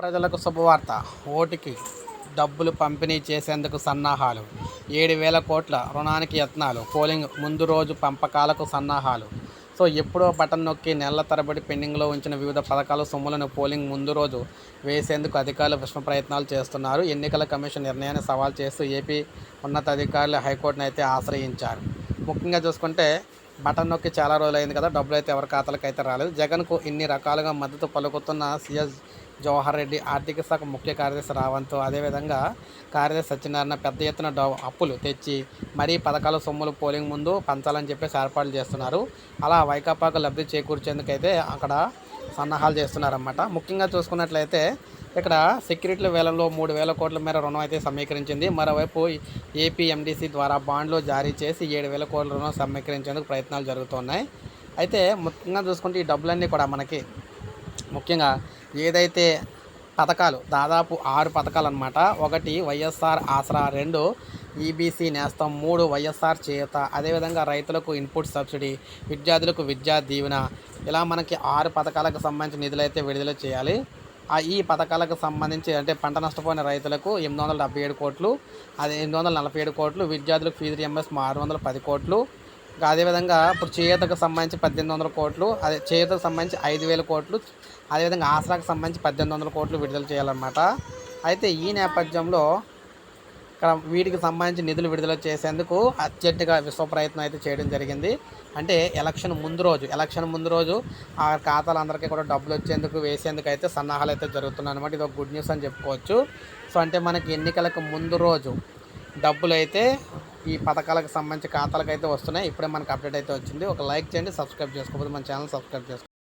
ప్రజలకు శుభవార్త. ఓటుకి డబ్బులు పంపిణీ చేసేందుకు సన్నాహాలు. ఏడు వేల కోట్ల రుణానికి యత్నాలు. పోలింగ్ ముందు రోజు పంపకాలకు సన్నాహాలు. సో ఎప్పుడో బటన్ నొక్కి నెలల తరబడి పెండింగ్లో ఉంచిన వివిధ పథకాల సొమ్ములను పోలింగ్ ముందు రోజు వేసేందుకు అధికారులు విశ్వ ప్రయత్నాలు చేస్తున్నారు. ఎన్నికల కమిషన్ నిర్ణయాన్ని సవాల్ చేస్తూ ఏపీ ఉన్నతాధికారులు హైకోర్టును అయితే ఆశ్రయించారు. ముఖ్యంగా చూసుకుంటే బటన్ నొక్కి చాలా రోజులైంది కదా. డబ్బులు అయితే ఎవరి ఖాతాలకు అయితే రాలేదు. జగన్కు ఇన్ని రకాలుగా మద్దతు పలుకుతున్న సిఎస్ జవహర్ రెడ్డి ఆర్థిక శాఖ ముఖ్య కార్యదర్శి రావంత్. అదేవిధంగా కార్యదర్శి సత్యనారాయణ పెద్ద ఎత్తున అప్పులు తెచ్చి మరీ పథకాల సొమ్ములు పోలింగ్ ముందు పంచాలని చెప్పేసి ఏర్పాట్లు చేస్తున్నారు. అలా వైకాపాకు లబ్ధి చేకూర్చేందుకైతే అక్కడ సన్నాహాలు చేస్తున్నారన్నమాట. ముఖ్యంగా చూసుకున్నట్లయితే ఇక్కడ సెక్యూరిటీల వేలంలో మూడు వేల కోట్ల మేర రుణం అయితే సమీకరించింది. మరోవైపు ఏపీఎండిసి ద్వారా బాండ్లు జారీ చేసి ఏడు వేల కోట్ల రుణం సమీకరించేందుకు ప్రయత్నాలు జరుగుతున్నాయి. అయితే ముఖ్యంగా చూసుకుంటే ఈ డబ్బులన్నీ కూడా మనకి ముఖ్యంగా ఏదైతే పథకాలు దాదాపు ఆరు పథకాలు అనమాట ఒకటి వైఎస్ఆర్ ఆసరా రెండు ఈబీసీ నేస్తం మూడు వైఎస్ఆర్ చేత అదేవిధంగా రైతులకు ఇన్పుట్ సబ్సిడీ విద్యార్థులకు విద్యా దీవెన. ఇలా మనకి ఆరు పథకాలకు సంబంధించిన నిధులు అయితే విడుదల చేయాలి. ఆ ఈ పథకాలకు సంబంధించి అంటే పంట నష్టపోయిన రైతులకు ఎనిమిది వందల డెబ్బై ఏడు కోట్లు అది ఎనిమిది వందల నలభై ఏడు కోట్లు విద్యార్థులకు ఫీజు రియంబర్స్ ఆరు వందల పది కోట్లు అదేవిధంగా ఇప్పుడు చేయూతకు సంబంధించి పద్దెనిమిది వందల కోట్లు అదే చేయూతకు సంబంధించి ఐదు వేల కోట్లు అదేవిధంగా ఆసరాకు సంబంధించి పద్దెనిమిది వందల కోట్లు విడుదల చేయాలన్నమాట. అయితే ఈ నేపథ్యంలో ఇక్కడ వీటికి సంబంధించి నిధులు విడుదల చేసేందుకు అర్జెంటుగా విశ్వ ప్రయత్నం అయితే చేయడం జరిగింది. అంటే ఎలక్షన్ ముందు రోజు ఎలక్షన్ ముందు రోజు ఆ ఖాతాలందరికీ కూడా డబ్బులు వచ్చేందుకు వేసేందుకు అయితే సన్నాహాలు అయితే జరుగుతున్నాయి అనమాట ఇది ఒక గుడ్ న్యూస్ అని చెప్పుకోవచ్చు. సో అంటే మనకి ఎన్నికలకు ముందు రోజు డబ్బులు అయితే ఈ పథకాలకు సంబంధించి ఖాతాలకు అయితే వస్తున్నాయి. ఇప్పుడే మనకు అప్డేట్ అయితే వచ్చింది. ఒక లైక్ చేయండి సబ్స్క్రైబ్ చేసుకోకపోతే మన ఛానల్ సబ్స్క్రైబ్ చేసుకోండి